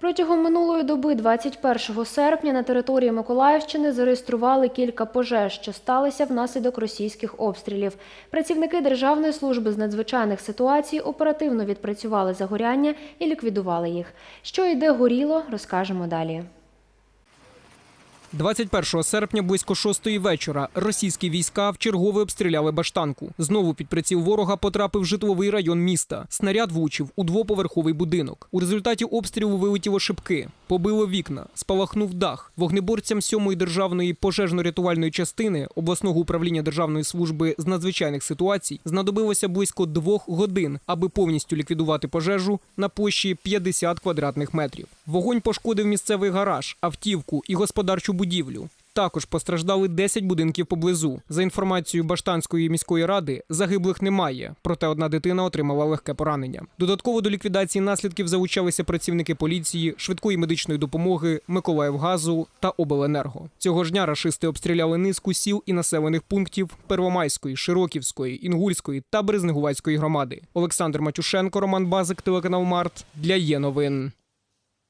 Протягом минулої доби, 21 серпня, на території Миколаївщини зареєстрували кілька пожеж, що сталися внаслідок російських обстрілів. Працівники Державної служби з надзвичайних ситуацій оперативно відпрацювали загоряння і ліквідували їх. Що і де горіло, розкажемо далі. 21 серпня близько 6 вечора російські війська вчергове обстріляли баштанку. Знову під приціл ворога потрапив житловий район міста. Снаряд влучив у двоповерховий будинок. У результаті обстрілу вилетіло шибки, побило вікна, спалахнув дах. Вогнеборцям 7-ї державної пожежно-рятувальної частини обласного управління Державної служби з надзвичайних ситуацій знадобилося близько двох годин, аби повністю ліквідувати пожежу на площі 50 квадратних метрів. Вогонь пошкодив місцевий гараж, автівку і господарчу будівлю. Також постраждали 10 будинків поблизу. За інформацією Баштанської міської ради, загиблих немає, проте одна дитина отримала легке поранення. Додатково до ліквідації наслідків залучалися працівники поліції, швидкої медичної допомоги, Миколаївгазу та Обленерго. Цього ж дня рашисти обстріляли низку сіл і населених пунктів Первомайської, Широківської, Інгульської та Березнегувацької громади. Олександр Матюшенко, Роман Базик, телеканал Март для є новин.